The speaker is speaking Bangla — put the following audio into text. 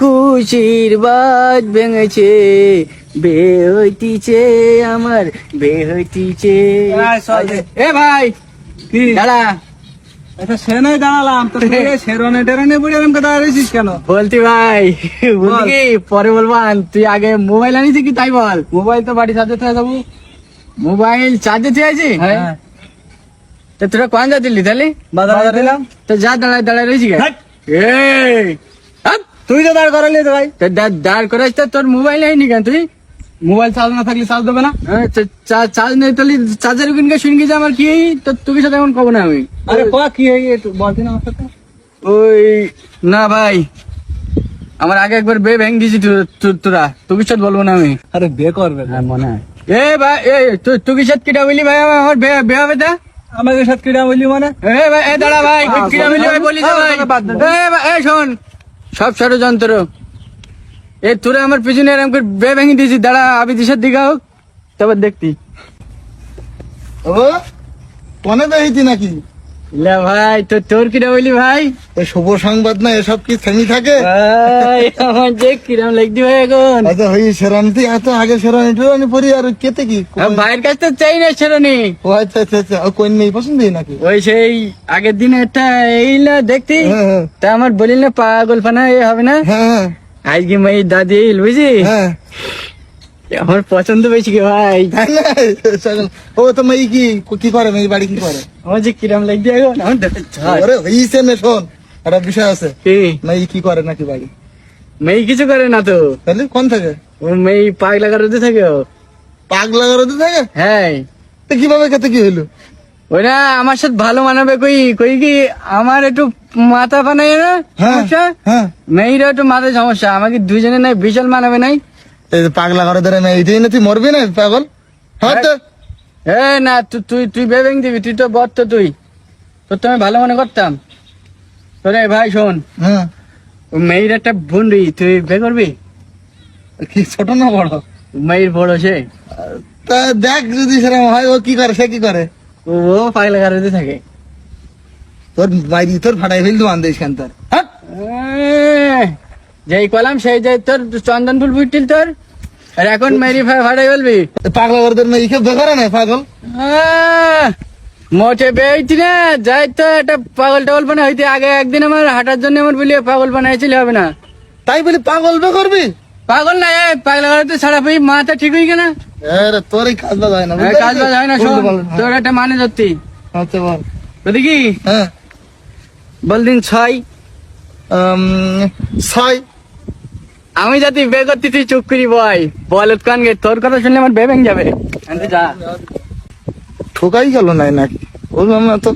খুশির বাজ ভেঙেছে বে হইতিছে আমার বে হইতিছে। এ ভাই কি? দাঁড়া। আচ্ছা সে দাঁড়ালাম তো সেরনে টেরনে পড়ে এরকম দাঁড়িয়েছিস কেন? বলতি ভাই পরে বলবান তুই আগে মোবাইল আনিছি কি তাই বল? মোবাইল তো বাড়ি সাথে থেকে যাব। মোবাইল চার্জে আছি হ্যাঁ। তো তোরা কোন যাচ্ছিলি তাহলে? বাজারে দিলাম তো যা দাঁড়ায় দাঁড়ায় রয়েছি। তুই তো দাঁড় করালি তো ভাই। দাঁড় করাইছ তো তোর মোবাইল আইনি কেন তুই? মোবাইল চার্জ না থাকলে চার্জ দেবে না। হ্যাঁ, চার্জ নেই তাহলে চার্জার কিনকে শুনকে যে আমার কি তো তোর সাথে এখন কব না আমি। আরে ক কি হয়ে একটু আমার সাথে। ওই না ভাই আমার আগে একবার বে ভেঙে তোরা। তোকে সাথে বলব না আমি। আরে বে করবে হ্যাঁ মনে হয়। এ ভাই এ তুই সাথে কিটা বলি ভাই? আমার বে বে হবে তা? আমাকে সাথে কিনা বললি মানে? এ ভাই এ দাঁড়া ভাই হ্যাঁ, কিটা বলি ভাই বলি তো ভাই। এ ভাই এ শোন। সব ষড়যন্ত্র এ তোরা আমার পিছনে এরকম করে বে ভেঙে দিয়েছি। দাঁড়া আমি দিশার দিকে হোক তারপর দেখতি। ও কনে বেহিতি নাকি? লে ভাই তো তোর কিটা বলি ভাই? ওই শুভ সংবাদ না এসব কি থেমি থাকে? ভাই আমার যে কিরাম লাগদি ভাই এখন। আচ্ছা হই সেরানিতে এত আগে সেরানি টেরানি পরি আর কেতে কি ভাইয়ের কাছ তো চাই না সেরনি। ও আচ্ছা আচ্ছা আচ্ছা কোন মেয়ে পছন্দ নাকি? ওই সেই আগের দিন একটা এই না দেখতি? হ্যাঁ হ্যাঁ। তা আমার বলিল না পাগল ফানা এ হবে না? হ্যাঁ হ্যাঁ। আজকে মাই দাদি বুঝি হ্যাঁ। আমার পছন্দ বেশি কি ভাই? ও তো মেয়ে কি কি করে মেয়ে বাড়ি কি করে? আমার যে কিরাম এখন আমার দেখতে হইছে নে শোন একটা বিষয় আছে। কি? মেয়ে কি করে নাকি বাড়ি? মেয়ে কিছু করে না তো। তাহলে কোন থাকে? ও মেয়ে পাগলা কারোতে থাকে ও। পাগলা করতে থাকে? হ্যাঁ। তো কীভাবে খেতে কি হইল? ওই না আমার সাথে ভালো মানাবে কই কই কি আমার একটু মাথা বানায় না হ্যাঁ সমস্যা? হ্যাঁ। মেয়েরা একটু মাথায় সমস্যা আমাকে দুজনে নাই বিশাল মানাবে নাই। পাগলা ঘরে ধরে মেয়ে এইটাই না তুই মরবি না পাগল? হ্যাঁ তো। এ না তুই তুই বেবেং দিবি তুই তো বর তো তুই। তোর তো আমি ভালো মনে করতাম। তোরে ভাই শোন। হ্যাঁ। মেয়ের একটা বুন্ডি তুই বে করবি? কি ছোট না বড়? মেয়ের বড় সে। তা দেখ যদি সেরকম হয় ও কি করে সে কি করে? ও পাগলা কারোতে থাকে। তোর মাইরি তোর ফাটাই ফেল দোয়ান দিস কেন তোর। হ্যাঁ? যেই কলাম সেই যে তোর চন্দন ফুল ফুটিল তোর আর এখন মেরি ভাড়াই বলবি। পাগলা করে তোর মেয়ে কেউ না পাগল? মোটে বেইতি না যাই তো একটা পাগল টাগল বানা হইতে আগে একদিন আমার হাঁটার জন্য আমার বলি পাগল বানাইছিল হবে না। তাই বলি পাগল বে করবি? পাগল না এ পাগলা কারোতে ছাড়া পেয়ে মাথা ঠিক হয়ে গেল আরে তোর কাজ বাজ হয় না কাজ বাজ হয় না শোন। তোর একটা মানে ধরতি আচ্ছা বল। বুঝলি কি? হ্যাঁ। বল দিন ছয় ছয়। আমি যদি বে করতে তুই চুপ করি বয় বল কান গে তোর কথা শুনলে আমার বেবেন যাবে। যা। ঠোকাই গেল নাই নাকি? ওর মামা তো